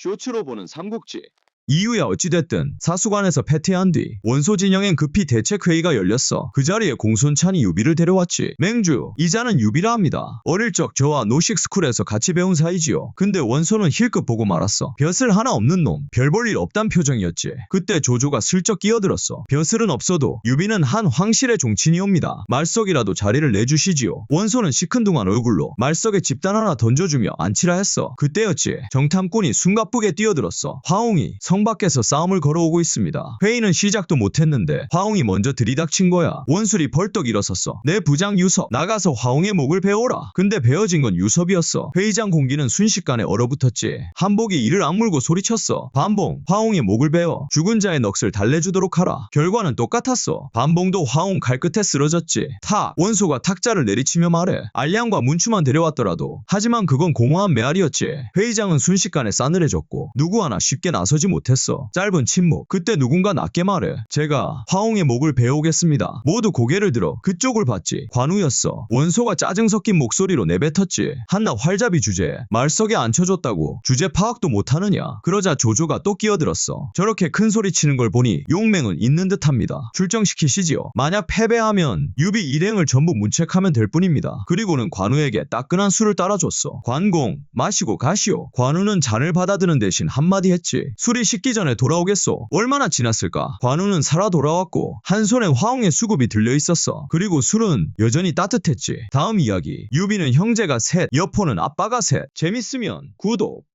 쇼츠로 보는 삼국지. 이유야 어찌됐든 사수관에서 패퇴한 뒤 원소 진영엔 급히 대책회의가 열렸어. 그 자리에 공손찬이 유비를 데려왔지. 맹주, 이자는 유비라 합니다. 어릴 적 저와 노식스쿨에서 같이 배운 사이지요. 근데 원소는 힐끗 보고 말았어. 벼슬 하나 없는 놈, 별 볼 일 없단 표정이었지. 그때 조조가 슬쩍 끼어들었어. 벼슬은 없어도 유비는 한 황실의 종친이옵니다. 말석이라도 자리를 내주시지요. 원소는 시큰둥한 얼굴로 말석에 집단 하나 던져주며 앉히라 했어. 그때였지. 정탐꾼이 숨가쁘게 뛰어들었어. 화홍이 성 밖에서 싸움을 걸어오고 있습니다. 회의는 시작도 못했는데 화홍이 먼저 들이닥친 거야. 원술이 벌떡 일어섰어. 내 부장 유섭 나가서 화홍의 목을 베어라. 근데 베어진 건 유섭이었어. 회의장 공기는 순식간에 얼어붙었지. 한복이 이를 악물고 소리쳤어. 반봉 화홍의 목을 베어 죽은 자의 넋을 달래주도록 하라. 결과는 똑같았어. 반봉도 화홍 칼끝에 쓰러졌지. 탁 원소가 탁자를 내리치며 말해. 알량과 문추만 데려왔더라도 하지만 그건 공허한 메아리였지. 회의장은 순식간에 싸늘해졌고 누구 하나 쉽게 나서지 못 했어. 짧은 침묵. 그때 누군가 낮게 말해. 제가 화홍의 목을 베어오겠습니다. 모두 고개를 들어 그쪽을 봤지. 관우였어. 원소가 짜증 섞인 목소리로 내뱉었지. 한나 활잡이 주제에 말석에 앉혀줬다고 주제 파악도 못하느냐. 그러자 조조가 또 끼어들었어. 저렇게 큰 소리 치는 걸 보니 용맹은 있는 듯합니다. 출정시키시지요. 만약 패배하면 유비 일행을 전부 문책하면 될 뿐입니다. 그리고는 관우에게 따끈한 술을 따라줬어. 관공 마시고 가시오. 관우는 잔을 받아드는 대신 한마디 했지. 술이 식기 전에 돌아오겠소. 얼마나 지났을까? 관우는 살아 돌아왔고 한 손에 화홍의 수급이 들려 있었어. 그리고 술은 여전히 따뜻했지. 다음 이야기. 유비는 형제가 셋, 여포는 아빠가 셋. 재밌으면 구독.